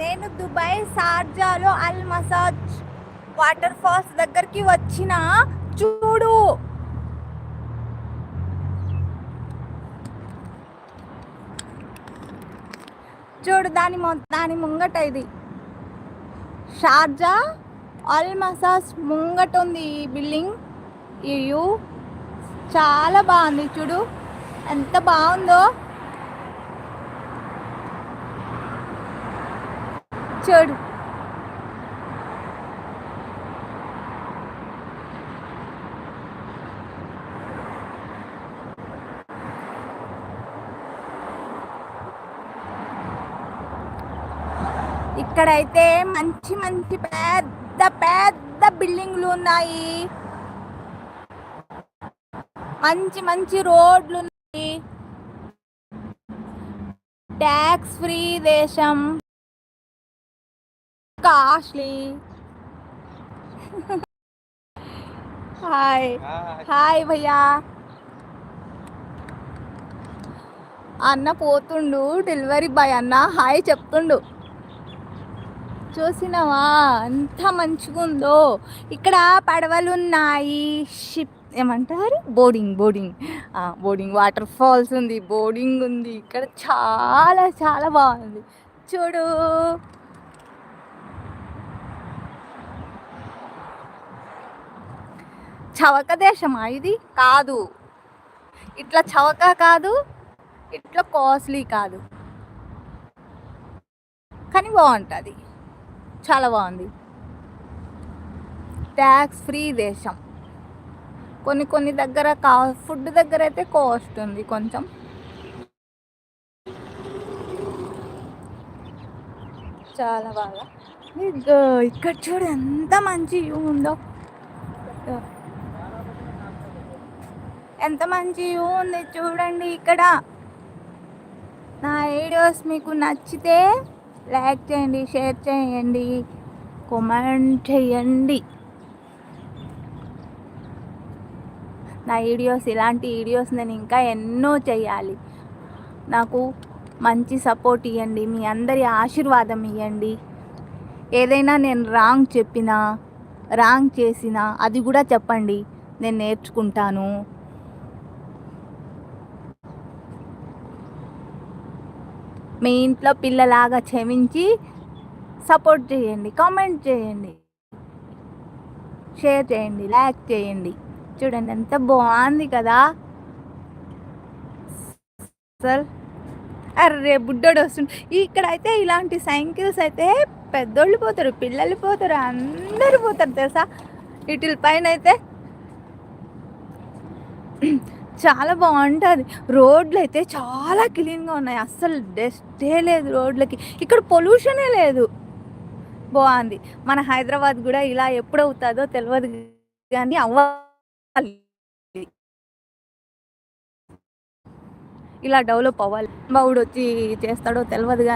నేను దుబాయ్ షార్జాలో Al Majaz water falls దగ్గరికి వచ్చిన చూడు. చూడు దాని మొ దాని ముంగట ఇది. షార్జా అల్ మసాజ్ ముంగట ఉంది ఈ బిల్డింగ్ ఈ చాలా బాగుంది చూడు. ఎంత బాగుందో. చూడు ఇక్కడైతే మంచి మంచి పెద్ద పెద్ద బిల్డింగ్లు ఉన్నాయి. మంచి మంచి రోడ్లు ఉన్నాయి. ట్యాక్స్ ఫ్రీ దేశం. Costly hi. హాయ్. భయ్యా. అన్న పోతుండు డెలివరీ బాయ్ అన్న హాయ్ చెప్తుండు. చూసినావా? ఎంత మంచిగా ఉందో ఇక్కడ పడవలు ఉన్నాయి షిప్ ఏమంటారు? Boarding boarding. Boarding waterfalls ఉంది బోర్డింగ్ ఉంది. ఇక్కడ చాలా చాలా బాగుంది. చూడు. చవక దేశమా ఇది? కాదు. ఇట్లా చవక కాదు ఇట్లా కాస్ట్లీ కాదు. కానీ బాగుంటుంది. చాలా బాగుంది. ట్యాక్స్ ఫ్రీ దేశం. కొన్ని కొన్ని దగ్గర కా ఫుడ్ దగ్గర అయితే కాస్ట్ ఉంది కొంచెం. చాలా బాగా. ఇక్కడ చూడు ఎంత మంచి వ్యూ ఉందో. ఎంత మంచి వ్యూ ఉంది చూడండి ఇక్కడ. నా వీడియోస్ మీకు నచ్చితే లైక్ చేయండి షేర్ చేయండి కామెంట్ చేయండి. నా వీడియోస్ ఇలాంటి వీడియోస్ నేను ఇంకా ఎన్నో చేయాలి. నాకు మంచి సపోర్ట్ ఇవ్వండి మీ అందరి ఆశీర్వాదం ఇవ్వండి ఏదైనా నేను రాంగ్ చెప్పినా రాంగ్ చేసినా అది కూడా చెప్పండి నేను నేర్చుకుంటాను. మీ ఇంట్లో పిల్లలాగా క్షమించి సపోర్ట్ చేయండి కామెంట్ చేయండి షేర్ చేయండి లైక్ చేయండి. చూడండి ఎంత బాగుంది కదా. సార్ అరే బుడ్డోడు వస్తుండు. ఇక్కడ అయితే ఇలాంటి సైకిల్స్ అయితే పెద్దోళ్ళు పోతారు పిల్లలు పోతారు అందరూ పోతారు తెలుసా? వీటి పైన అయితే చాలా బాగుంటుంది. రోడ్లు అయితే చాలా క్లీన్గా ఉన్నాయి. అస్సలు డస్టే లేదు రోడ్లకి. ఇక్కడ పొల్యూషనే లేదు. బాగుంది. మన హైదరాబాద్ కూడా ఇలా ఎప్పుడవుతుందో తెలియదు కానీ అవ్వాలి. ఇలా డెవలప్ అవ్వాలి. బావుడు వచ్చి చేస్తాడో తెలియదు కానీ